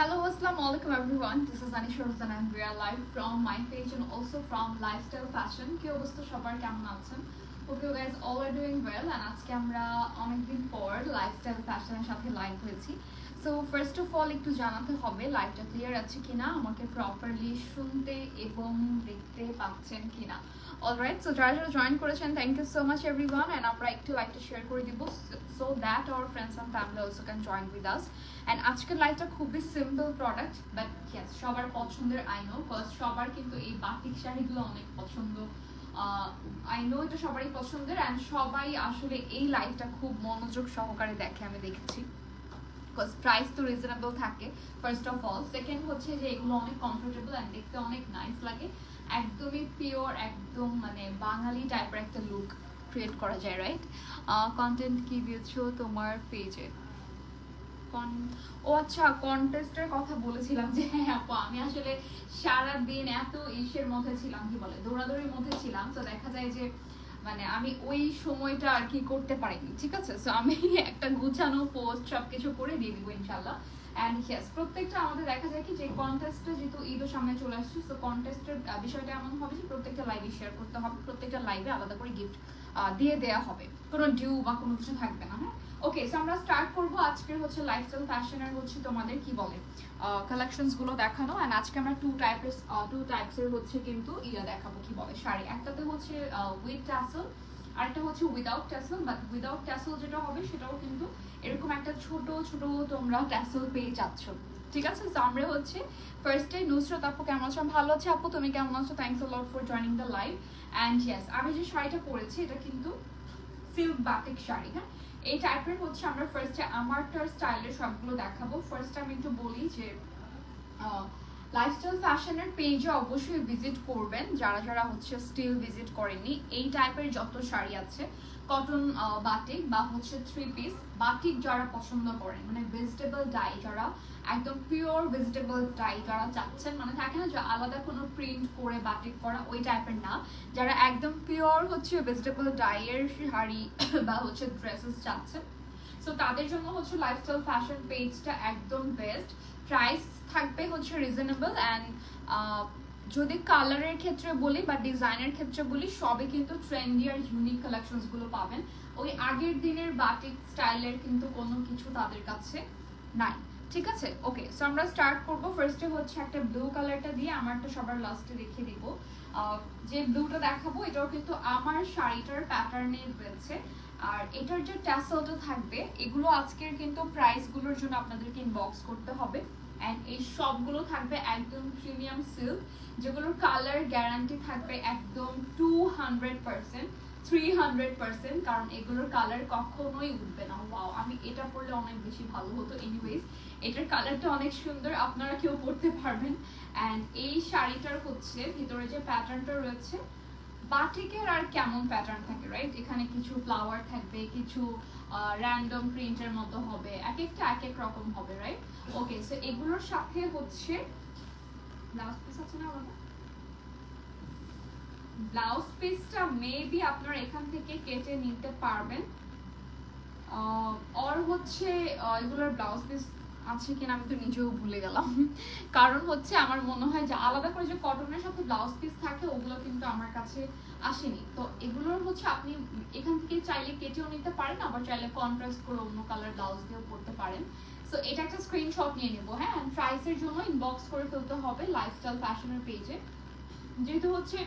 Hello, Assalamu alaikum everyone. This is Anisha Rosan and we are live from my page and also from Lifestyle Fashion. কি অবস্থা সবার কেমন আছেন? All are doing well, and আজকে আমরা অনেকদিন পর লাইফস্টাইল ফ্যাশনের সাথে লাইভ হয়েছি সো ফার্স্ট অফ অল একটু জানাতে হবে লাইভটা ক্লিয়ার আছে কিনা, আমাকে প্রপারলি শুনতে এবং দেখতে পাচ্ছেন কিনা। অলরাইট সো যারা জয়েন করেছেন thank you so much everyone and আমরা একটু লাইভটা শেয়ার করে দিব so that our friends and family also join with us and আজকের লাইভটা খুবই সিম্পল প্রোডাক্ট বাট সবার পছন্দের আই নো সবার কিন্তু এই বাটিক শাড়িগুলো অনেক পছন্দ আই নো এটা সবারই পছন্দের অ্যান্ড সবাই আসলে এই লাইভটা খুব মনোযোগ সহকারে দেখে, আমি দেখেছি। বিকজ প্রাইস তো রিজনেবল থাকে ফার্স্ট অফ অল সেকেন্ড হচ্ছে যে এগুলো অনেক কমফোর্টেবল অ্যান্ড দেখতে অনেক নাইস লাগে। একদমই পিওর একদম মানে বাঙালি টাইপের একটা লুক ক্রিয়েট করা যায় রাইট কন্টেন্ট কি দিয়েছ তোমার পেজে ও আচ্ছা কন্টেস্টের কথা বলেছিলাম যে হ্যাঁ আপু, আমি আসলে সারা দিন এত ইসের মধ্যে ছিলাম, কি বলে, দৌড়াদৌড়ির মধ্যে ছিলাম, তো দেখা যায় যে মানে আমি ওই সময়টা আর কি করতে পারিনি, ঠিক আছে? সো আমি একটা গুছানো পোস্ট সবকিছু করে দিয়ে দিব ইনশাল্লাহ অ্যান্ড ইয়েস প্রত্যেকটা আমাদের দেখা যায় কি যে কন্টেস্টটা যেহেতু ঈদও সামনে চলে আসছে সো কন্টেস্টের বিষয়টা এমন হবে যে প্রত্যেকটা লাইভে শেয়ার করতে হবে, প্রত্যেকটা লাইভে আলাদা করে গিফট দিয়ে দেওয়া হবে। কোনো ডিউ বা কোনো কিছু থাকবে না হ্যাঁ? ওকে সো আমরা স্টার্ট করব আজকের হচ্ছে লাইফস্টাইল ফ্যাশনের হচ্ছে তোমাদের কি বলে কালেকশনসগুলো দেখানো। এন্ড আজকে আমরা টু টাইপের টু টাইপসের হচ্ছে কিন্তু ইয়া দেখাবো কি বলে, শাড়ি। একটাতে হচ্ছে উইথ ট্যাসেল আরেকটা হচ্ছে without tassel but without tassel যেটা হবে, সেটাও কিন্তু এরকম একটা ছোট ছোট তোমরা ট্যাসেল পেয়ে যাচ্ছ। ঠিক আছে? তো আমরা হচ্ছে ফার্স্টে নুসরত আপু কেমন আছো? ভালো আছে আপু, তুমি কেমন আছো? Thanks lot for joining the live and yes আমি যে শাড়িটা পরেছি, এটা কিন্তু সিল্ক বাটিক শাড়ি হ্যাঁ? এই টাইপের হচ্ছে আমরা ফার্স্টে আমারটার স্টাইলের সবগুলো দেখাবো। ফার্স্ট আমি একটু বলি যে লাইফস্টাইল ফ্যাশনের পেজে অবশ্যই ভিজিট করবেন। যারা যারা হচ্ছে স্টিল ভিজিট করেননি, এই টাইপের যত শাড়ি আছে কটন বাটিক বা হচ্ছে থ্রি পিস বাটিক যারা পছন্দ করেন মানে ভেজিটেবল ডাই যারা, একদম পিওর ভেজিটেবল ডাই যারা চাচ্ছেন মানে থাকে না যে আলাদা কোনো প্রিন্ট করে বাটিক করা, ওই টাইপের না। যারা একদম পিওর হচ্ছে ভেজিটেবল ডাইয়ের শাড়ি বা হচ্ছে ড্রেসেস চাচ্ছেন সো তাদের জন্য হচ্ছে লাইফস্টাইল ফ্যাশন পেজটা একদম বেস্ট প্রাইস থাকবে হচ্ছে রিজনেবল অ্যান্ড যদি কালারের ক্ষেত্রে বলি বা ডিজাইনের ক্ষেত্রে বলি সবে কিন্তু ট্রেন্ডি আর ইউনিক কালেকশনসগুলো পাবেন। ওই আগের দিনের বাটিক স্টাইলের কিন্তু কোনো কিছু তাদের কাছে নাই। ঠিক আছে? ওকে সো আমরা স্টার্ট করব। ফার্স্টে হচ্ছে একটা ব্লু কালারটা দিয়ে আমারটা সবার লাস্টে রেখে দিব। যে ব্লুটা দেখাবো, এটাও কিন্তু আমার শাড়িটার প্যাটার্নে রয়েছে। আর এটার যে ট্যাসেলটা থাকবে, এগুলো আজকের কিন্তু প্রাইসগুলোর জন্য আপনাদেরকে ইনবক্স করতে হবে। অ্যান্ড এই সবগুলো থাকবে একদম প্রিমিয়াম সিল্ক যেগুলোর কালার গ্যারান্টি থাকবে একদম two hundred percent three hundred percent কারণ এগুলোর কালার কখনোই উঠবে না। ওয়াও আমি এটা পরলে অনেক বেশি ভালো হতো এনিওয়েজ এটার কালারটা অনেক সুন্দর, আপনারা কেউ পরতে পারবেন। অ্যান্ড এই শাড়িটার হচ্ছে, ভিতরে যে প্যাটার্নটা রয়েছে, বাটিকের আর কেমন প্যাটার্ন থাকে রাইট এখানে কিছু ফ্লাওয়ার থাকবে, কিছু র্যান্ডম প্রিন্টের মতো হবে। এক একটা, এক এক রকম হবে রাইট ওকে সো এগুলোর সাথে হচ্ছে ব্লাউজ পিস আছে না আলাদা ব্লাউজ পিসটা মেবি আপনারা এখান থেকে কেটে নিতে পারবেন। আর হচ্ছে এগুলোর ব্লাউজ পিস আছে কিনা আমি তো নিজেও ভুলে গেলাম। কারণ হচ্ছে আমার মনে হয় যে আলাদা করে যে কটনের সাথে ব্লাউজ পিস থাকে, ওগুলো কিন্তু আমার কাছে আসেনি। তো এগুলোর হচ্ছে আপনি এখান থেকে চাইলে কেটেও নিতে পারেন, আবার চাইলে কন্ট্রাস্ট করে অন্য কালার ব্লাউজ দিয়েও পরতে পারেন। সো এটা একটা স্ক্রিনশট নিয়ে নেব হ্যাঁ? প্রাইসের জন্য ইনবক্স করে ফেলতে হবে লাইফস্টাইল ফ্যাশনের পেজে যেহেতু হচ্ছে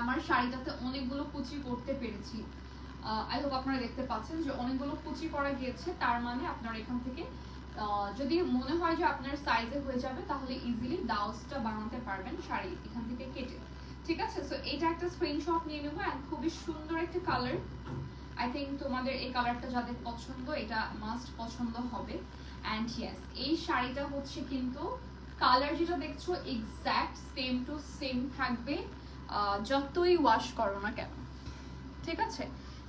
আমার শাড়িটাতে অনেকগুলো কুচি করতে পেরেছি। আই হোপ আপনারা দেখতে পাচ্ছেন যে অনেকগুলো কুচি করা গিয়েছে। তার মানে আপনারা এখান থেকে যদি মনে হয় যে আপনার সাইজে হয়ে যাবে, তাহলে ইজিলি ব্লাউজটা বানাতে পারবেন শাড়ি এখান থেকে কেটে। ঠিক আছে? সো এটা একটা স্ক্রিনশট নিয়ে নেব অ্যান্ড খুবই সুন্দর একটা কালার আই থিঙ্ক তোমাদের এই কালারটা যাদের পছন্দ, এটা মাস্ট পছন্দ হবে। অ্যান্ড ইয়েস এই শাড়িটা হচ্ছে কিন্তু কালার যেটা দেখছ এক্স্যাক্ট সেম টু সেম থাকবে। যতই ওয়াশ করো না কেন ঠিক আছে?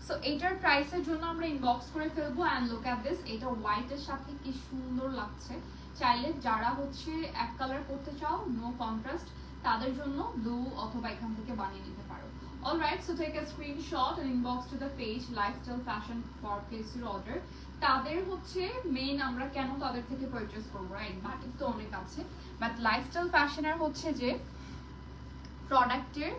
সো এইটার প্রাইসের জন্য আমরা ইনবক্স করে ফেলব অ্যান্ড লুক অ্যাট দিস এটা হোয়াইটের সাথে কি সুন্দর লাগছে। চাইলে যারা হচ্ছে এক কালার করতে চাও নো কন্ট্রাস্ট তাদের জন্য ব্লু অথবা এখান থেকে বানিয়ে নিতে পারো। Alright, so take a screenshot and to the page Lifestyle Fashion for place your order. তাদের হচ্ছে মেইন আমরা কেন তাদের থেকে পারচেস করব রাইট বাটিক তো অনেক আছে বাট লাইফস্টাইল ফ্যাশনের হচ্ছে যে প্রোডাক্টের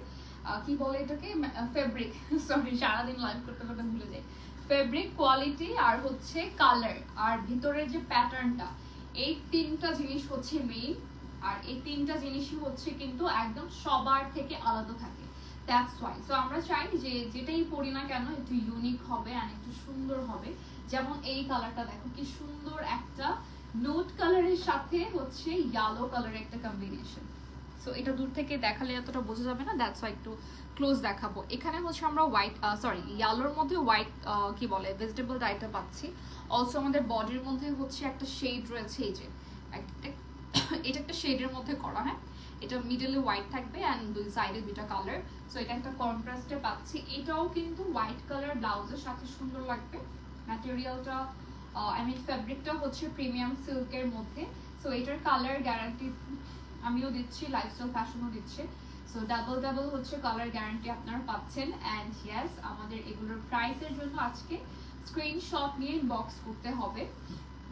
কি বলে এটাকে? ফেব্রিক সরি সারাদিন লাইভ করতে করতে ভুলে যাই। ফেব্রিক কোয়ালিটি আর হচ্ছে কালার আর ভিতরের যে প্যাটার্নটা এই তিনটা জিনিস হচ্ছে মেইন আর এই তিনটা জিনিসই হচ্ছে কিন্তু একদম সবার থেকে আলাদা থাকে। দ্যাটস ওয়াই সো আমরা চাই যে যেটাই পড়ি না কেন, একটু ইউনিক হবে আর একটু সুন্দর হবে। যেমন এই কালারটা দেখো, কি সুন্দর একটা নোট কালারের সাথে হচ্ছে ইয়েলো কালারের একটা কম্বিনেশন সো এটা দূর থেকে দেখালে এতটা বোঝা যাবে না দ্যাটস ওয়াই একটু ক্লোজ দেখাবো। এখানে হচ্ছে আমরা হোয়াইট সরি ইয়ালোর মধ্যে হোয়াইট কি বলে ভেজিটেবল ডাইটা পাচ্ছি। অলসো আমাদের বডির মধ্যে হচ্ছে একটা শেড রয়েছে, এই যে এটা একটা শেডের মধ্যে করা হ্যাঁ। এটা মিডলে হোয়াইট থাকবে অ্যান্ড দুই সাইডে দুইটা কালার সো এটা একটা কন্ট্রাস্টে পাচ্ছি। এটাও কিন্তু হোয়াইট কালার ব্লাউজের সাথে সুন্দর লাগবে। ম্যাটেরিয়ালটা আই মিন ফ্যাব্রিকটা হচ্ছে প্রিমিয়াম সিল্কের মধ্যে। সো এটার কালার গ্যারান্টি আমিও দিচ্ছি লাইফস্টাইল ফ্যাশনও দিচ্ছে। সো ডাবল ডাবল হচ্ছে কালার গ্যারান্টি আপনারা পাচ্ছেন। অ্যান্ড ইয়েস আমাদের এগুলোর প্রাইসের জন্য আজকে স্ক্রিনশট নিয়ে বক্স করতে হবে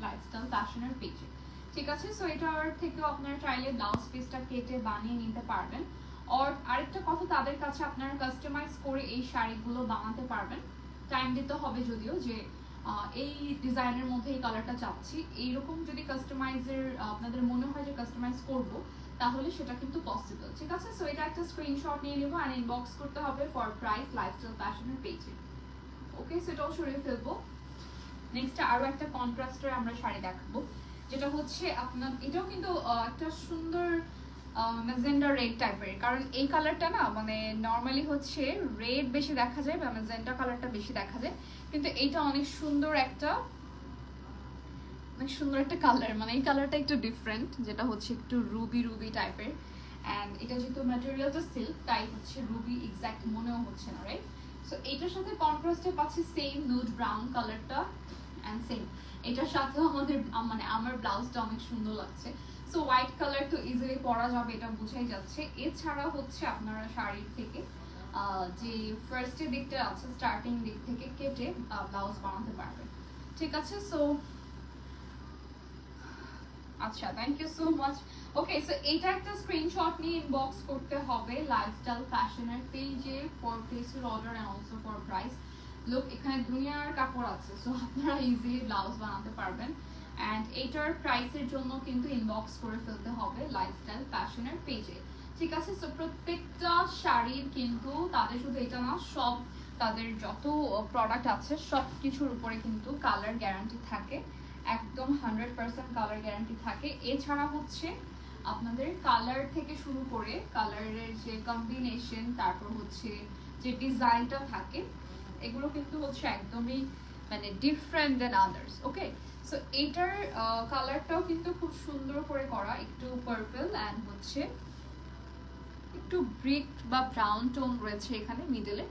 লাইফস্টাইল ফ্যাশনের পেজে ঠিক আছে? সো এটার থেকেও আপনারা চাইলে ব্লাউজ পিসটা কেটে বানিয়ে নিতে পারবেন। অর আরেকটা কথা তাদের কাছে আপনারা কাস্টমাইজ করে এই শাড়িগুলো বানাতে পারবেন। টাইম দিতে হবে যদিও যে এই ডিজাইনের মধ্যে এই কালারটা চাচ্ছি। এইরকম যদি কাস্টমাইজের আপনাদের মনে হয় যে কাস্টমাইজ করব তাহলে সেটা কিন্তু পসিবল ঠিক আছে? সো এটা একটা স্ক্রিনশট নিয়ে নেব আর ইনবক্স করতে হবে ফর প্রাইস লাইফস্টাইল ফ্যাশনের পেজে ওকে সেটাও সরিয়ে ফেলব। নেক্সট আরও একটা কন্ট্রাস্টের আমরা শাড়ি দেখাবো, যেটা হচ্ছে আপনার, এটাও কিন্তু একটা সুন্দর ম্যাজেন্ডা রেড টাইপের কারণ এই কালারটা না মানে নর্মালি হচ্ছে রেড বেশি দেখা যায় বা ম্যাজেন্ডা কালারটা বেশি দেখা যায়। কিন্তু এইটা অনেক সুন্দর একটা অনেক সুন্দর একটা কালার মানে এই কালারটা একটু ডিফারেন্ট যেটা হচ্ছে একটু রুবি রুবি টাইপের অ্যান্ড এটা যেহেতু ম্যাটেরিয়ালটা সিল্ক তাই হচ্ছে রুবি এক্স্যাক্ট মনেও হচ্ছে না রাইট সো এটার সাথে কন্ট্রাস্টে পাচ্ছি সেম নুড ব্রাউন কালারটা অ্যান্ড সেম এটার সাথেও আমাদের মানে আমার ব্লাউজটা অনেক সুন্দর লাগছে। সো হোয়াইট কালার তো ইজিলি পরা যাবে, এটা বোঝাই যাচ্ছে। এছাড়া হচ্ছে আপনারা শাড়ির থেকে যে ফার্স্টের দিকটা আছে স্টার্টিং দিক থেকে কেটে ব্লাউজ বানাতে পারবেন। ঠিক আছে? সো আচ্ছা thank you so much okay so এটা একটা স্ক্রিনশট নিয়ে ইনবক্স করতে হবে লাইফস্টাইল ফ্যাশনের পেজে ফর পিসের order and also for price look এখানে দুনিয়ার কাপড় আছে সো আপনারা ইজিলি ব্লাউজ বানাতে পারবেন. অ্যান্ড এটার প্রাইসের জন্য কিন্তু ইনবক্স করে ফেলতে হবে লাইফস্টাইল ফ্যাশনের পেজে ঠিক আছে সো প্রত্যেকটা শাড়ির কিন্তু তাদের শুধু এটা না, সব তাদের যত প্রোডাক্ট আছে সব কিছুর উপরে কিন্তু কালার গ্যারান্টি থাকে। একদম হান্ড্রেড পার্সেন্ট কালার গ্যারান্টি থাকে। এছাড়া হচ্ছে আপনাদের কালার থেকে শুরু করে কালারের যে কম্বিনেশন তারপর হচ্ছে যে ডিজাইনটা থাকে, এগুলো কিন্তু হচ্ছে একদমই মানে different than others okay so এটার কালারটাও কিন্তু খুব সুন্দর করে করা, একটু পার্পল অ্যান্ড হচ্ছে একটু ব্রিক বা ব্রাউন টোন রয়েছে এখানে মিডলে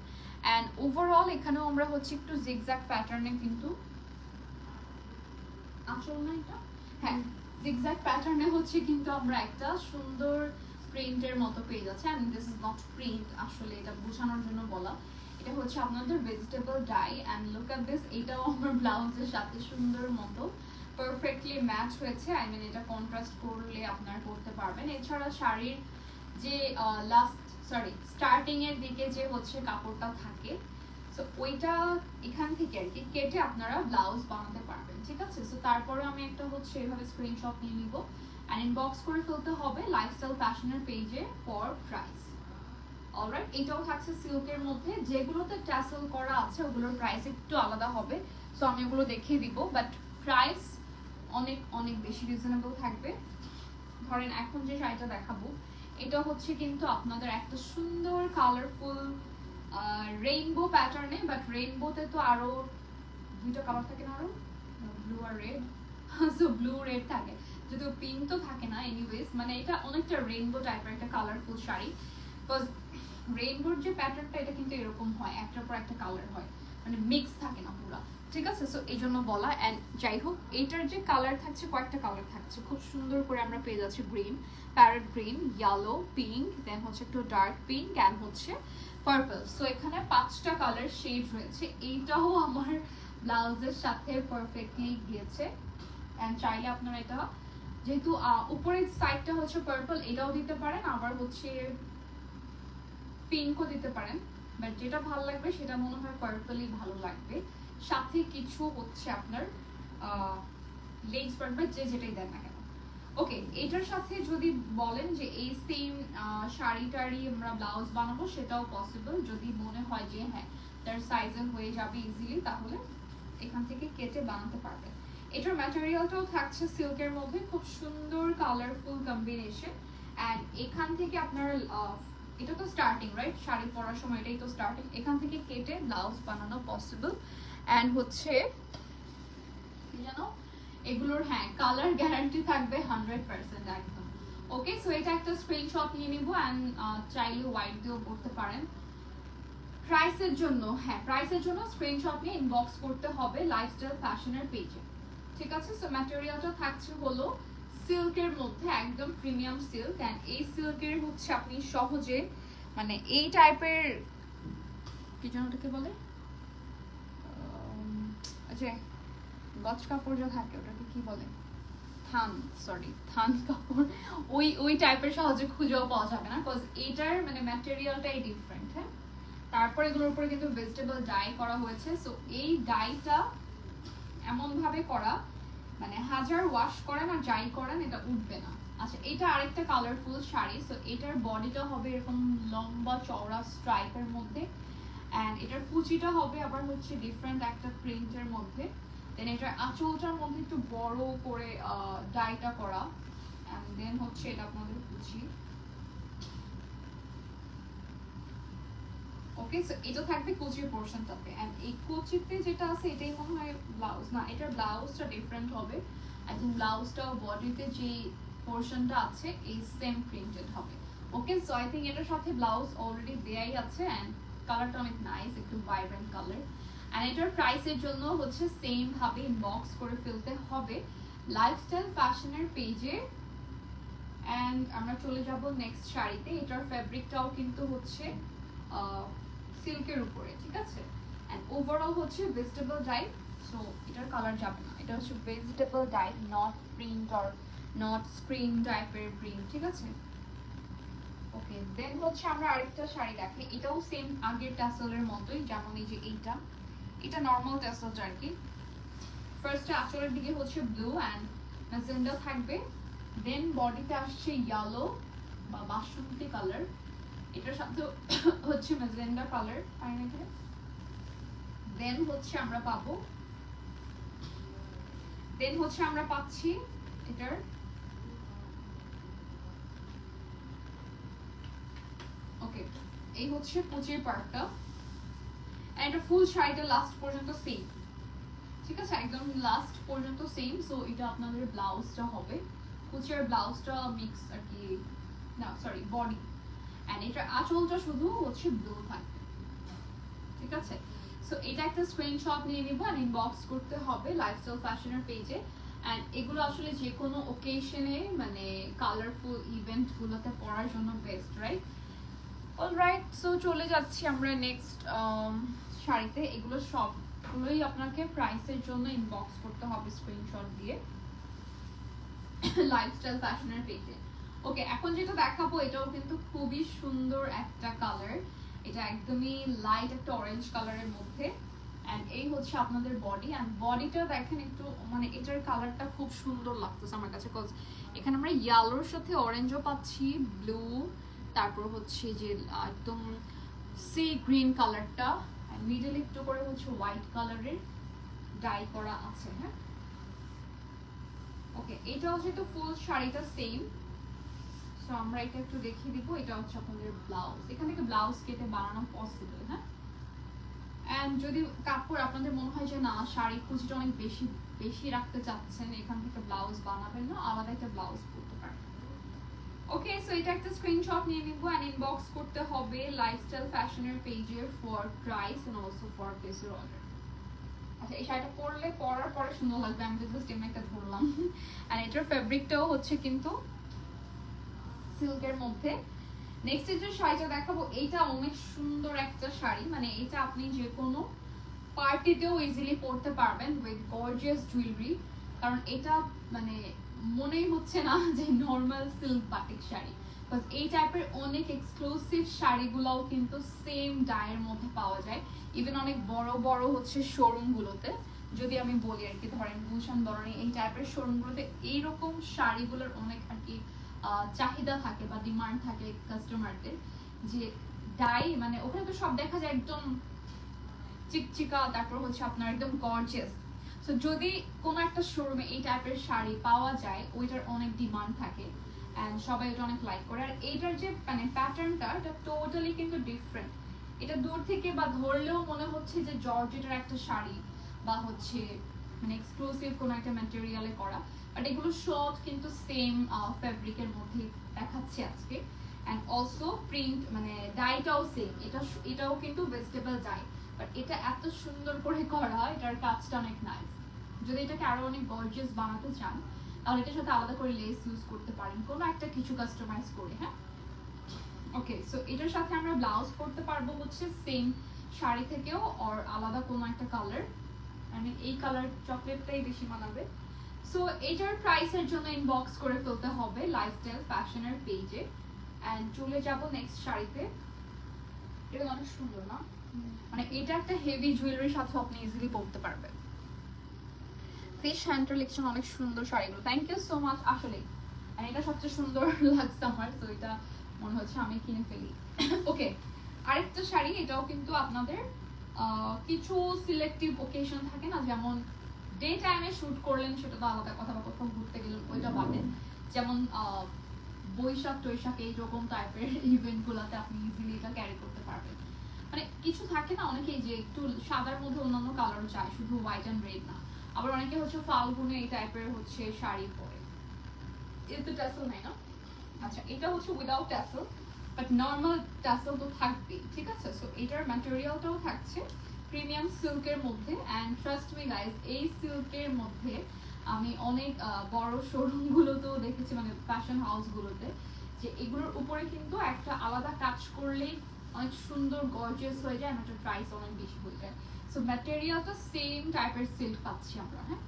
অ্যান্ড ওভারঅল এখানেও আমরা হচ্ছে একটু জিগজ্যাগ প্যাটার্নে কিন্তু আসল প্যাটার্নে হচ্ছে কিন্তু আমরা একটা সুন্দর প্রিন্টের মতো পেয়ে যাচ্ছে। And this is not print আসলে এটা বোঝানোর জন্য বলা। এটা হচ্ছে আপনাদের vegetable dye and look at this এটাও আমার ব্লাউজের সাথে সুন্দর মতো পারফেক্টলি ম্যাচ হয়েছে। আই মিন এটা কন্ট্রাস্ট করলে আপনারা করতে পারবেন। এছাড়া শাড়ির যে লাস্ট সরি স্টার্টিং এর দিকে যে হচ্ছে কাপড়টা থাকে সো ওইটা এখান থেকে আর কি কেটে আপনারা ব্লাউজ বানাতে পারবেন। ঠিক আছে? সো তারপরে আমি একটা হচ্ছে এভাবে স্ক্রিনশট নিয়ে নিব। অ্যান্ড ইনবক্স করে ফেলতে হবে লাইফস্টাইল ফ্যাশনের পেজে ফর প্রাইস অলরাইট এটাও থাকছে সিল্কের মধ্যে। যেগুলোতে ট্যাসেল করা আছে, ওগুলোর প্রাইস একটু আলাদা হবে। সো আমি ওগুলো দেখিয়ে দিব। বাট প্রাইস অনেক অনেক বেশি রিজনেবল থাকবে। ধরেন এখন যে শাড়িটা দেখাবো, এটা হচ্ছে কিন্তু আপনাদের একটা সুন্দর কালারফুল রেইনবো প্যাটার্নে বাট রেইনবোতে তো আরও দুইটা কালার থাকে না আরও? ব্লু আর রেড সো ব্লু রেড থাকে। যদিও পিঙ্ক তো থাকে না এনিওয়েজ মানে এটা অনেকটা রেইনবো টাইপের একটা কালারফুল শাড়ি। বিকজ রেইনবোর যে প্যাটার্নটা এটা কিন্তু এরকম হয়, একটার পর একটা কালার হয়। মানে মিক্স থাকে না পুরা। ঠিক আছে? সো এই জন্য বলা। অ্যান্ড যাই হোক, এইটার যে কালার থাকছে, কয়েকটা কালার থাকছে। খুব সুন্দর করে আমরা পেয়ে যাচ্ছি green parrot green yellow pink then হচ্ছে একটু ডার্ক পিঙ্ক অ্যান্ড হচ্ছে পার্পল সো এখানে পাঁচটা কালার শেড রয়েছে। এইটাও আমার ব্লাউজের সাথে পারফেক্টলি গিয়েছে। অ্যান্ড চাইলে আপনারা এটা, যেহেতু উপরের সাইডটা হচ্ছে পার্পল এটাও দিতে পারেন, আবার হচ্ছে পিঙ্কও দিতে পারেন। বাট যেটা ভালো লাগবে, সেটা মনে হয় পার্পলই ভালো লাগবে। সাথে কিছু হচ্ছে আপনার লেগস পারবে যে যেটাই দেন না কেন। ওকে এটার সাথে যদি বলেন যে এই সেম শাড়ি টাড়ি আমরা ব্লাউজ বানাবো, সেটাও পসিবল যদি মনে হয় যে হ্যাঁ তার সাইজে হয়ে যাবে ইজিলি তাহলে এখান থেকে কেটে বানাতে পারবেন এটার ম্যাটেরিয়ালটাও থাকছে সিল্কের মধ্যে, খুব সুন্দর কালারফুল কম্বিনেশন অ্যান্ড এখান থেকে আপনার এটা তো স্টার্টিং রাইট শাড়ি পরার সময় এটাই তো স্টার্টিং এখান থেকে কেটে ব্লাউজ বানানো পসিবল অ্যান্ড হচ্ছে জানো এগুলোর হ্যাঁ কালার গ্যারান্টি থাকবে হান্ড্রেড পার্সেন্ট একদম। ওকে সো এটা একটা স্ক্রিনশট নিয়ে নিবো অ্যান্ড চাইলে হোয়াইট দিয়েও করতে পারেন। প্রাইসের জন্য হ্যাঁ প্রাইসের জন্য স্ক্রিনশট নিয়ে ইনবক্স করতে হবে লাইফস্টাইল ফ্যাশনের পেজে ঠিক আছে? সো ম্যাটেরিয়ালটা থাকছে হলো সিল্কের মধ্যে, একদম প্রিমিয়াম সিল্ক অ্যান্ড এই সিল্কের হচ্ছে আপনি সহজে মানে এই টাইপের কি যেন ওটাকে বলে? আচ্ছা গজ কাপড় যা থাকে, ওটাকে কি বলে? থান সরি থান কাপড়। ওই ওই টাইপের সহজে খুঁজেও পাওয়া যাবে না বিকজ এটার মানে ম্যাটেরিয়ালটাই ডিফারেন্ট হ্যাঁ? তারপর এগুলোর উপরে কিন্তু ভেজিটেবল ডাই করা হয়েছে। সো এই ডাইটা এমন ভাবে করা মানে হাজার ওয়াশ করেন আর যাই করেন, এটা উঠবে না। আচ্ছা এটা আরেকটা কালারফুল শাড়ি সো এটার বডিটা হবে এরকম লম্বা চওড়া স্ট্রাইপের মধ্যে। অ্যান্ড এটার কুচিটা হবে আবার হচ্ছে ডিফারেন্ট একটা প্রিন্টের মধ্যে। দেন এটার আঁচলটার মধ্যে একটু বড় করে ডাইটা করা। অ্যান্ড দেন হচ্ছে এটা আপনাদের কুচি। ওকে সো এটা থাকবে কুচির পোর্শনটাতে এন্ড এই কুচিতে যেটা আছে, এটাই মনে হয় ব্লাউজ না, এটার ব্লাউজটা ডিফারেন্ট হবে। আই থিঙ্ক ব্লাউজটা বডিতে যে পোর্শনটা আছে, এই সেম প্রিন্টেড হবে। ওকে সো আই থিঙ্ক এটার সাথে ব্লাউজ অলরেডি দেয়াই আছে। অ্যান্ড কালারটা অনেক নাইস একটু ভাইব্রেন্ট কালার অ্যান্ড এটার প্রাইসের জন্য হচ্ছে সেম ভাবে ইনবক্স করে ফেলতে হবে। লাইফস্টাইল ফ্যাশনের পেজে অ্যান্ড আমরা চলে যাব নেক্সট শাড়িতে। এটার ফ্যাব্রিকটাও কিন্তু হচ্ছে সিল্কের উপরে, ঠিক আছে? অ্যান্ড ওভারঅল হচ্ছে ভেজিটেবল ডাই সো এটার কালার যাবে না। এটা হচ্ছে vegetable dye not print or not screen টাইপের প্রিন্ট ঠিক আছে? ওকে দেন হচ্ছে আমরা আরেকটা শাড়ি দেখি। এটাও সেম আগের ট্যাসেলের মতোই, যেমন এই যে এইটা। এটা নর্মাল ট্যাসেলটা আর কি। ফার্স্টে আঁচলের দিকে হচ্ছে ব্লু অ্যান্ড ম্যাজেন্ডা থাকবে। দেন বডিতে আসছে ইয়েলো বা বাসন্তী কালার এটার সাথে হচ্ছে ম্যাজেন্ডা কালার এখানে দেন হচ্ছে আমরা পাবো। দেন হচ্ছে আমরা পাচ্ছি এটার। ওকে এই হচ্ছে কুচির পার্টটা এন্ড ফুল শাড়িটা লাস্ট পর্যন্ত সেম ঠিক আছে? একদম লাস্ট পর্যন্ত সেম সো এটা আপনাদের ব্লাউজটা হবে। কুচির ব্লাউজটা মিক্স আর কি না সরি বডি অ্যান্ড এটার আঁচলটা শুধু হচ্ছে ব্লু থাকবে। ঠিক আছে? সো এটা একটা স্ক্রিনশট নিয়ে নিব অ্যান্ড ইনবক্স করতে হবে লাইফস্টাইল ফ্যাশনের পেজে অ্যান্ড এগুলো আসলে যে কোনো ওকেশনে মানে কালারফুল ইভেন্টগুলোতে পরার জন্য বেস্ট রাইট অলরাইট সো চলে যাচ্ছি আমরা নেক্সট শাড়িতে। এগুলো সবগুলোই আপনাকে প্রাইসের জন্য ইনবক্স করতে হবে স্ক্রিনশট দিয়ে। লাইফস্টাইল ফ্যাশনের পেজে ওকে এখন যেটা দেখাবো, এটাও কিন্তু খুবই সুন্দর একটা কালার এটা একদমই লাইট একটা অরেঞ্জ কালারের মধ্যে। অ্যান্ড এই হচ্ছে আপনাদের বডি অ্যান্ড বডিটা দেখেন একটু মানে এটার কালারটা খুব সুন্দর লাগতেছে আমার কাছে কজ এখানে আমরা ইয়েলোর সাথে অরেঞ্জও পাচ্ছি ব্লু তারপর হচ্ছে যে একদম সি গ্রিন কালারটা মিডল একটু করে হচ্ছে হোয়াইট কালারের ডাই করা আছে হ্যাঁ? ওকে এটাও যেহেতু ফুল শাড়িটা সেম সো আমরা এটা একটু দেখিয়ে দিব। এটা হচ্ছে আপনাদের ব্লাউজ এখান থেকে ব্লাউজ কেটে বানানো পসিবল হ্যাঁ অ্যান্ড যদি কাপড় আপনাদের মনে হয় যে, না, শাড়ি কুচিটা অনেক বেশি বেশি রাখতে চাচ্ছেন, এখান থেকে ব্লাউজ বানাবেন না, আলাদা একটা ব্লাউজ করতে পারেন। ওকে সো এটা একটা স্ক্রিনশট নিয়ে নিব। অ্যান্ড ইনবক্স করতে হবে লাইফস্টাইল ফ্যাশনের পেজে for price and also for প্লেসের অর্ডার আচ্ছা এই শাড়িটা পরলে, পরার পরে সুন্দর লাগবে। আমি তো জাস্ট এমনি একটা ধরলাম। আর এটার ফেব্রিকটাও হচ্ছে কিন্তু সিল্কের মধ্যে। নেক্সট যে শাড়িটা দেখাবো, এইটা অনেক সুন্দর একটা শাড়ি। মানে এটা আপনি যে কোনো পার্টিতেও ইজিলি পরতে পারবেন উইথ গর্জিয়াস জুয়েলারি কারণ এটা মানে মনেই হচ্ছে না যে normal silk batik sari. Because এই টাইপের অনেক এক্সক্লুসিভ শাড়িগুলোও কিন্তু সেম ডায়ের মধ্যে পাওয়া যায়। ইভেন অনেক বড় বড় হচ্ছে শোরুমগুলোতে যদি আমি বলি আর কি, ধরেন গুলশান বরণী এই টাইপের শোরুমগুলোতে এইরকম শাড়িগুলোর অনেক আর কি চাহিদা থাকে বা ডিমান্ড থাকে কাস্টমারদের যে ডাই মানে ওখানে তো সব দেখা যায় একদম চিকচিকা, তারপর হচ্ছে আপনার একদম গর্জিয়াস সো যদি কোনো একটা শোরুমে এই টাইপের শাড়ি পাওয়া যায়, ওইটার অনেক ডিমান্ড থাকে অ্যান্ড সবাই এটা অনেক লাইক করে। আর এইটার যে মানে প্যাটার্নটা এটা টোটালি কিন্তু ডিফারেন্ট এটা দূর থেকে বা ধরলেও মনে হচ্ছে যে জর্জেটের একটা শাড়ি বা হচ্ছে মানে এক্সক্লুসিভ কোনো একটা ম্যাটেরিয়ালে করা। বাট এগুলো সব কিন্তু সেম ফ্যাব্রিকের মধ্যে দেখাচ্ছে আজকে। অ্যান্ড অলসো প্রিন্ট মানে ডাইটাও সেম এটা এটাও কিন্তু ভেজিটেবল ডাই বাট এটা এত সুন্দর করে করা, এটার কাজটা অনেক নাইস যদি এটাকে আরও অনেক গর্জিয়াস বানাতে চান, তাহলে এটার সাথে আলাদা করে লেস ইউজ করতে পারেন। কোনো একটা কিছু কাস্টমাইজ করে হ্যাঁ? ওকে সো এটার সাথে আমরা ব্লাউজ করতে পারব হচ্ছে সেম শাড়ি থেকেও আর আলাদা কোনো একটা কালার মানে এই কালার চকলেটটাই বেশি মানাবে। সো এটার প্রাইসের জন্য ইনবক্স করে ফেলতে হবে লাইফস্টাইল ফ্যাশনের পেজে অ্যান্ড চলে যাব নেক্সট শাড়িতে। এটা অনেক সুন্দর না? মানে এটা একটা হেভি জুয়েলারির সাথে আপনি ইজিলি পরতে পারবেন। ফিশ হ্যান্ড কালেকশন অনেক সুন্দর শাড়িগুলো। থ্যাংক ইউ সো মাচ আসলে আর এটা সবচেয়ে সুন্দর লাগছে আমার তো এটা মনে হচ্ছে আমি কিনে ফেলি। ওকে আরেকটা শাড়ি এটাও কিন্তু আপনাদের কিছু সিলেক্টিভ ওকেশন থাকে না যেমন ডে টাইমে শুট করলেন, সেটা তো আলাদা কথা, বা কোথাও ঘুরতে গেলেন, ওইটা বাদে যেমন বৈশাখ, টৈশাখ এইরকম টাইপের ইভেন্টগুলোতে আপনি ইজিলি এটা ক্যারি করতে পারবেন। মানে কিছু থাকে না, অনেকেই যে একটু সাদার মধ্যে অন্যান্য কালারও চায়, শুধু হোয়াইট অ্যান্ড রেড না। আবার অনেকে হচ্ছে ফাল্গুনে এই টাইপের হচ্ছে শাড়ি পরে। এর তো ট্যাসেল নাই না? আচ্ছা এটা হচ্ছে without tassel but normal tassel তো থাকবেই, ঠিক আছে? সো এটার ম্যাটেরিয়ালটাও থাকছে। প্রিমিয়াম সিল্কের মধ্যে অ্যান্ড ট্রাস্ট মি গাইজ এই সিল্কের মধ্যে আমি অনেক বড় শোরুমগুলোতেও দেখেছি মানে ফ্যাশন হাউসগুলোতে যে এগুলোর উপরে কিন্তু একটা আলাদা কাজ করলেই অনেক সুন্দর গর্জিয়াস হয়ে যায় এটার প্রাইস অনেক বেশি হয়ে যায়। সো ম্যাটেরিয়ালটা সেম টাইপের সিল্ক পাচ্ছি আমরা হ্যাঁ?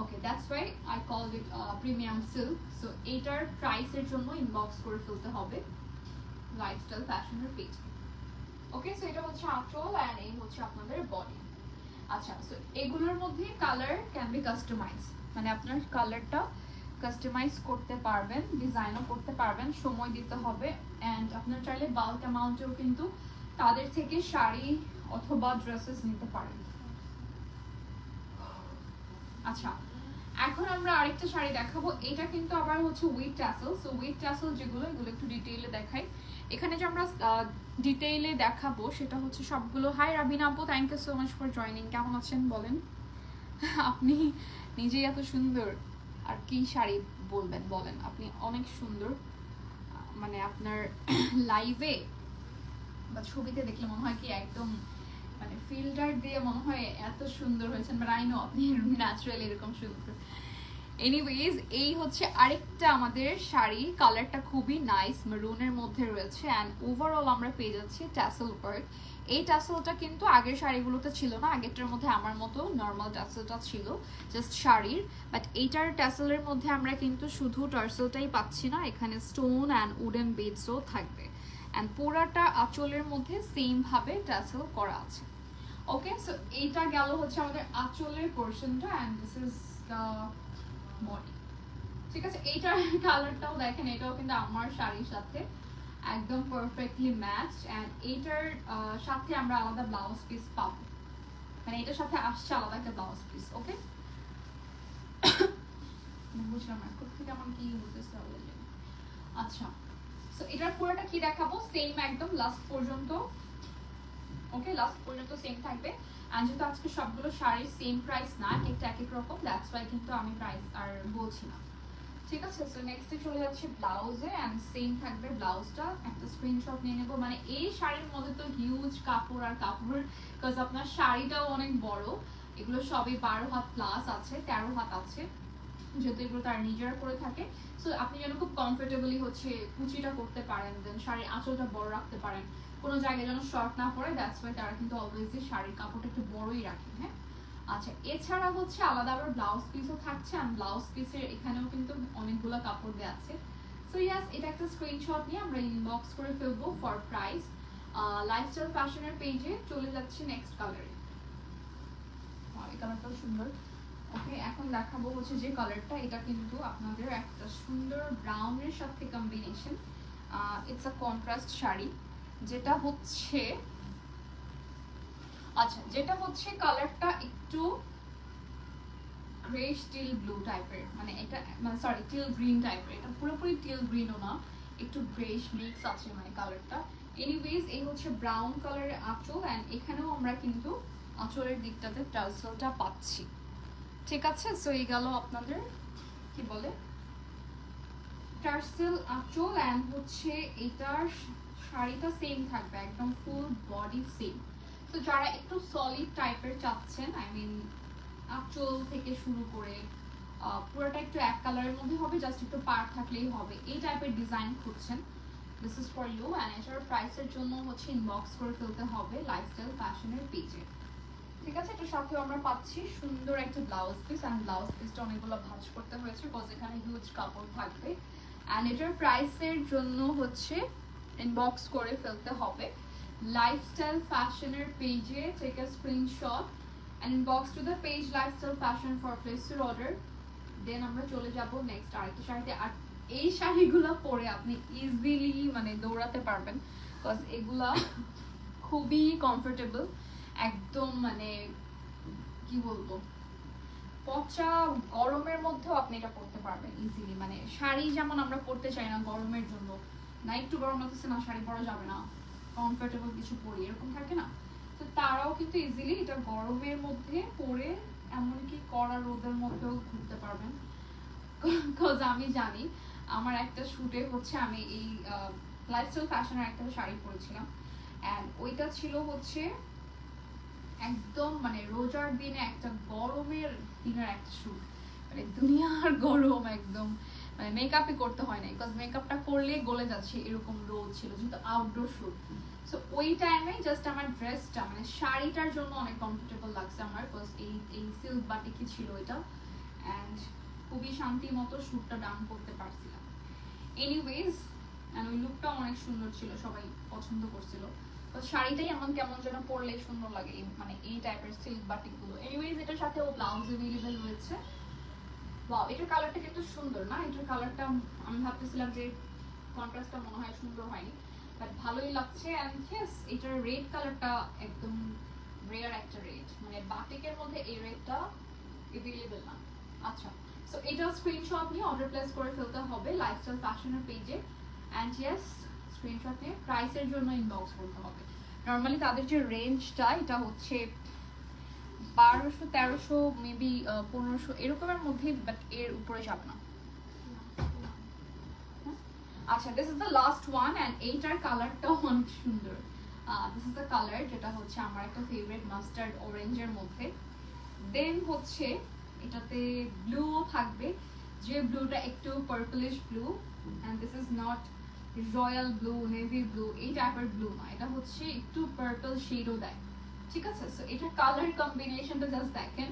Okay that's why I call it premium silk so এইটার প্রাইসের জন্য ইনবক্স করে ফেলতে হবে লাইফস্টাইল ফ্যাশনের পেজ ওকে সো এটা হচ্ছে আঁচল অ্যান্ড এই হচ্ছে আপনাদের বডি আচ্ছা সো এগুলোর মধ্যে কালার ক্যান বি কাস্টমাইজ মানে আপনার কালারটা কাস্টমাইজ করতে পারবেন ডিজাইনও করতে পারবেন, সময় দিতে হবে অ্যান্ড আপনার চাইলে বাল্ক অ্যামাউন্টেও কিন্তু তাদের থেকে শাড়ি অথবা ড্রেসেস নিতে পারেন। আচ্ছা এখন আমরা আরেকটা শাড়ি দেখাবো। এটা কিন্তু আবার হচ্ছে with tassel so with tassel যেগুলো, এগুলো একটু ডিটেইলে দেখাই। এখানে যে আমরা ডিটেইলে দেখাবো, সেটা হচ্ছে সবগুলো। হাই রাবিনা আপু thank you so much for joining কেমন আছেন বলেন? আপনি নিজেই এত সুন্দর। আর কি শাড়ি বলবেন বলেন? আপনি অনেক সুন্দর। মানে আপনার লাইভে বা ছবিতে দেখলে মনে হয় কি একদম মানে ফিল্টার দিয়ে মনে হয় এত সুন্দর হয়েছেন। বাট আই নো আপনি ন্যাচারালি এরকম সুন্দর। এনিওয়েজ এই হচ্ছে আরেকটা আমাদের শাড়ি। কালারটা খুবই নাইস মেরুনের মধ্যে রয়েছে অ্যান্ড ওভারঅল আমরা পেয়ে যাচ্ছি ট্যাসেল ওয়ার্ক এই ট্যাসেলটা কিন্তু আগের শাড়িগুলোতে ছিল না, আগেরটার মধ্যে আমার মতো নর্মাল ট্যাসেলটা ছিল জাস্ট শাড়ির। বাট এইটার ট্যাসেলের মধ্যে আমরা কিন্তু শুধু টার্সেলটাই পাচ্ছি না, এখানে স্টোন অ্যান্ড উডেন বেডসও থাকবে। অ্যান্ড পুরাটা আঁচলের মধ্যে সেমভাবে ট্যাসেল করা আছে। ওকে সো এইটা গেল হচ্ছে আমাদের আঁচলের পোর্শনটা and this is the body ঠিক আছে, এইটার কালারটাও দেখেন, এটাও কিন্তু আমার শাড়ির সাথে একদম পারফেক্টলি ম্যাচ অ্যান্ড এইটার সাথে আমরা আলাদা ব্লাউজ পিস পাবো। মানে এটার সাথে আসছে আলাদা একটা ব্লাউজ পিস ওকে বুঝলাম না থেকে আমার কি বুঝতেছে? আচ্ছা সো এটার পুরোটা কি দেখাবো? সেম একদম লাস্ট পর্যন্ত। ওকে লাস্ট পর্যন্ত সেম থাকবে। আর যেহেতু আজকে সবগুলো শাড়ির সেম প্রাইস না, একটা এক এক রকম দ্যাটস ওয়াই কিন্তু আমি প্রাইস আর বলছি না। ঠিক আছে? সো নেক্সটে চলে যাচ্ছে ব্লাউজে অ্যান্ড সেম থাকবে ব্লাউজটা একটা স্ক্রিনশট নিয়ে নেব। মানে এই শাড়ির মধ্যে তো হিউজ কাপড় আর কাপড় বিকজ আপনার শাড়িটাও অনেক বড়। এগুলো সবই বারো হাত প্লাস আছে, তেরো হাত আছে। যেহেতু এগুলো তার নিজেরা করে থাকে। সো আপনি যেন খুব কমফোর্টেবলি হচ্ছে কুচিটা করতে পারেন দেন শাড়ির আঁচলটা বড় রাখতে পারেন। কোনো জায়গায় যেন শর্ট না পড়ে দ্যাটস ওয়াই তারা কিন্তু অলওয়েজই শাড়ির কাপড়টা একটু বড়ই রাখে হ্যাঁ? আচ্ছা এছাড়া হচ্ছে আলাদা আবার ব্লাউজ পিসও থাকছে আর ব্লাউজ পিসের এখানেও কিন্তু অনেকগুলো কাপড় দেওয়া আছে। সো ইয়াস এটা একটা স্ক্রিনশট নিয়ে আমরা ইনবক্স করে ফেলব ফর প্রাইস লাইফস্টাইল ফ্যাশনের পেজে চলে যাচ্ছে নেক্সট কালারে এই কালারটাও সুন্দর। ওকে এখন দেখাবো হচ্ছে যে কালারটা এটা কিন্তু আপনাদের একটা সুন্দর ব্রাউনের সাথে combination it's a contrast sari. যেটা হচ্ছে আচ্ছা যেটা হচ্ছে কালারটা একটু গ্রে স্টিল ব্লু টাইপের মানে এটা মানে সরি টিল গ্রিন টাইপের এটা পুরোপুরি টিল গ্রিনও না, একটু গ্রেশ মিক্স আছে মানে কালারটা। এনিওয়েজ এই হচ্ছে ব্রাউন কালারের আঁচল অ্যান্ড এখানেও আমরা কিন্তু আঁচলের দিকটাতে টার্সেলটা পাচ্ছি। ঠিক আছে? সো এই গেল আপনাদের, কি বলে? টার্সেল আঁচল অ্যান্ড হচ্ছে এটার শাড়িটা সেম থাকবে, একদম ফুল বডি সেম তো যারা একটু সলিড টাইপের চাচ্ছেন আই মিন আঁচল থেকে শুরু করে পুরোটা একটু এক কালারের মধ্যে হবে জাস্ট একটু পার থাকলেই হবে। এই টাইপের ডিজাইন খুঁজছেন this is for you and এটার প্রাইসের জন্য হচ্ছে ইনবক্স করে ফেলতে হবে লাইফস্টাইল ফ্যাশনের পেজে ঠিক আছে, এটার সাথে আমরা পাচ্ছি সুন্দর একটা ব্লাউজ পিস অ্যান্ড ব্লাউজ পিসটা অনেকগুলো ভাঁজ করতে হয়েছে বিকজ এখানে হিউজ কাপড় থাকবে। অ্যান্ড এটার প্রাইসের জন্য হচ্ছে ইনবক্স করে ফেলতে হবে। লাইফস্টাইল ফ্যাশনের পেজে take a screenshot and inbox to the page lifestyle fashion for place to order then আমরা চলে যাব নেক্সট আরেকটা শাড়িতে। আর এই শাড়িগুলো পরে আপনি ইজিলি মানে দৌড়াতে পারবেন বিকজ এগুলা খুবই কমফোর্টেবল একদম মানে কি বলব, পচা গরমের মধ্যেও আপনি এটা পরতে পারবেন ইজিলি মানে শাড়ি যেমন আমরা পরতে চাই না গরমের জন্য না, একটু গরম লাগতেছে, না, শাড়ি পরা যাবে না। কমফোর্টেবল কিছু পরি, এরকম থাকে না? তো তারাও কিন্তু ইজিলি এটা গরমের মধ্যে পরে এমনকি কড়া রোদের মধ্যেও ঘুরতে পারবেন। বিকজ আমি জানি, আমার একটা শুটে হচ্ছে আমি এই লাইফস্টাইল ফ্যাশনের একটা শাড়ি পরেছিলাম। অ্যান্ড ওইটা ছিল হচ্ছে একদম মানে রোজার দিনে একটা গরমের দিনের একটা শুট মানে দুনিয়ার গরম একদম। মানে মেকআপই করতে হয় না বিকজ মেকআপটা করলে গলে যাচ্ছে এরকম রোদ ছিল, যেহেতু আউটডোর শুট সো ওই টাইমে জাস্ট আমার ড্রেসটা মানে শাড়িটার জন্য অনেক কমফোর্টেবল লাগছে আমার বিকজ এই এই সিল্ক বাটিকি ছিল এটা অ্যান্ড খুবই শান্তি মতো শ্যুটটা ডান করতে পারছিলাম। এনিওয়েজ অ্যান্ড ওই লুকটাও অনেক সুন্দর ছিল, সবাই পছন্দ করছিল। তো শাড়িটাই এমন কেমন যেন পরলে সুন্দর লাগে মানে এই টাইপের সিল্ক বাটিকগুলো। এনিওয়েজ এটার সাথে ও ব্লাউজ অ্যাভেলেবেল রয়েছে। ওয়াও এটার কালারটা কিন্তু সুন্দর, না? এটার কালারটা আমি ভাবতেছিলাম যে কন্ট্রাস্টটা মনে হয় সুন্দর হয়নি বাট ভালোই লাগছে অ্যান্ড ইয়েস এটার রেড কালারটা একদম রেয়ার একটা রেড মানে বাটিকের মধ্যে এই রেডটা অ্যাভেলেবেল না। আচ্ছা সো এটা স্ক্রিনশট নিয়ে অর্ডার প্লেস করে ফেলতে হবে লাইফস্টাইল ফ্যাশনের পেজে অ্যান্ড ইয়েস স্ক্রিনশট নিয়ে প্রাইসের জন্য ইনবক্স করতে হবে। নর্মালি তাদের যে রেঞ্জটা এটা হচ্ছে বারোশো, তেরোশো মেবি পনেরোশো এরকমের মধ্যে বাট এর উপরে যাবে না। আচ্ছা this is the last one and এইটার কালারটা অনেক সুন্দর। দিস ইজ দ্য কালার যেটা হচ্ছে আমার একটা ফেভারিট মাস্টার্ড অরেঞ্জের মধ্যে। দেন হচ্ছে এটাতে ব্লুও থাকবে, যে ব্লুটা একটু purplish blue and this is not royal blue navy blue এই টাইপের ব্লু না। এটা হচ্ছে একটু পার্পল শেডও দেয়। ঠিক আছে? সো এটা কালার কম্বিনেশনটা জাস্ট দেখেন।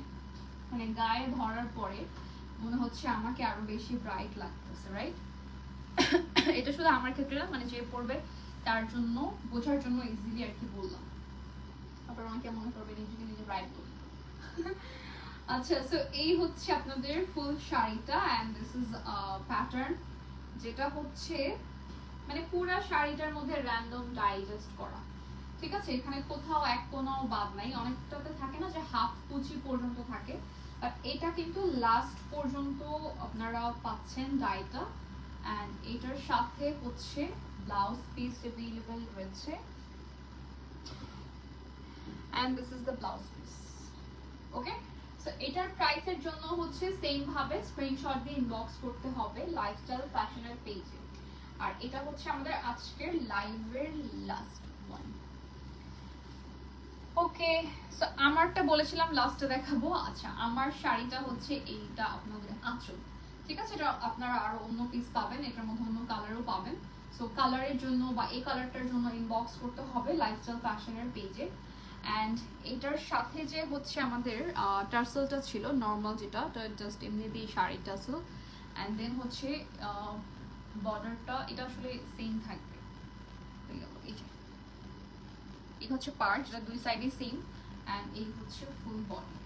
মানে গায়ে ধরার পরে মনে হচ্ছে আমাকে আরও বেশি ব্রাইট লাগতেছে রাইট এটা শুধু আমার ক্ষেত্রে না মানে যে পড়বে তার জন্য, বোঝার জন্য ইজিলি আর কি বললাম। তারপর অনেকে মনে করবে নিজেকে নিজে ব্রাইট বলি। আচ্ছা সো এই হচ্ছে আপনাদের ফুল শাড়িটা অ্যান্ড দিস ইজ প্যাটার্ন যেটা হচ্ছে মানে পুরো শাড়িটার মধ্যে র্যান্ডম ডাইজেস্ট করা। ঠিক আছে, এখানে কোথাও এক কোনাও বাদ নাই। অনেকটাতে থাকে না যে হাফ কুচি পর্যন্ত থাকে। বাট এটা কিন্তু লাস্ট পর্যন্ত আপনারা পাচ্ছেন ডাইটা অ্যান্ড এটার সাথে হচ্ছে ব্লাউজ পিস অ্যাভেলেবেল রয়েছে। And this is the blouse piece okay so এটার প্রাইসের জন্য হচ্ছে সেম ভাবে স্ক্রিনশট দিয়ে ইনবক্স করতে হবে লাইফস্টাইল ফ্যাশনের পেজে আর এটা হচ্ছে আমাদের আজকের লাইভের লাস্ট ওয়ান ওকে সো আমারটা বলেছিলাম লাস্টে দেখাবো। আচ্ছা আমার শাড়িটা হচ্ছে এইটা আপনাদের আঁচল। ঠিক আছে, এটা আপনারা আরও অন্য পিস পাবেন, এটার মধ্যে অন্য কালারও পাবেন। সো কালারের জন্য বা এই কালারটার জন্য ইনবক্স করতে হবে লাইফস্টাইল ফ্যাশনের পেজে অ্যান্ড এটার সাথে যে হচ্ছে আমাদের টার্সেলটা ছিল নর্মাল যেটা জাস্ট এমনি দিয়ে শাড়ি টার্সেল অ্যান্ড দেন হচ্ছে বর্ডারটা এটা আসলে সেম থাকবে হয়ে গেল, এই যে এই হচ্ছে পার্ট যেটা দুই সাইডে সেম অ্যান্ড এই হচ্ছে ফুল বডি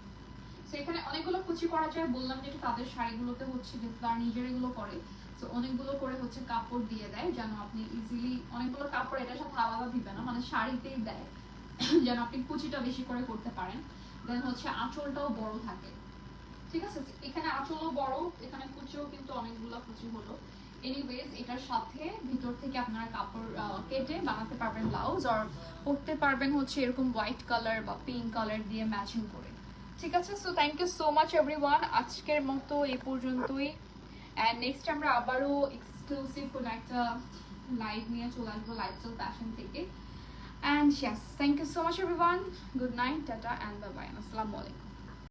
সো এখানে অনেকগুলো কুচি করা যায়, বললাম যে তাদের শাড়িগুলোতে হচ্ছে যে তারা নিজের এগুলো করে সো অনেকগুলো করে হচ্ছে কাপড় দিয়ে দেয়, যেন আপনি ইজিলি অনেকগুলো কাপড় এটার সাথে আলাদা দিবে না মানে শাড়িতেই দেয়, যেন আপনি কুচিটা বেশি করে করতে পারেন। দেন হচ্ছে আঁচলটাও বড় থাকে। ঠিক আছে? এখানে আঁচলও বড়, এখানে কুচিও কিন্তু অনেকগুলো কুচি হলো। এনিওয়েজ এটার সাথে ভিতর থেকে আপনারা কাপড় কেটে বানাতে পারবেন ব্লাউজ আর পরতে পারবেন হচ্ছে এরকম হোয়াইট কালার বা পিঙ্ক কালার দিয়ে ম্যাচিং করে। ঠিক আছে? So thank you so much everyone আজকের মতো এই পর্যন্তই। অ্যান্ড নেক্সট আমরা আবারও এক্সক্লুসিভ কোনো একটা লাইভ নিয়ে চলে আসব লাইফস্টাইল ফ্যাশন থেকে। And yes thank you so much everyone good night tata and bye bye আসসালামু আলাইকুম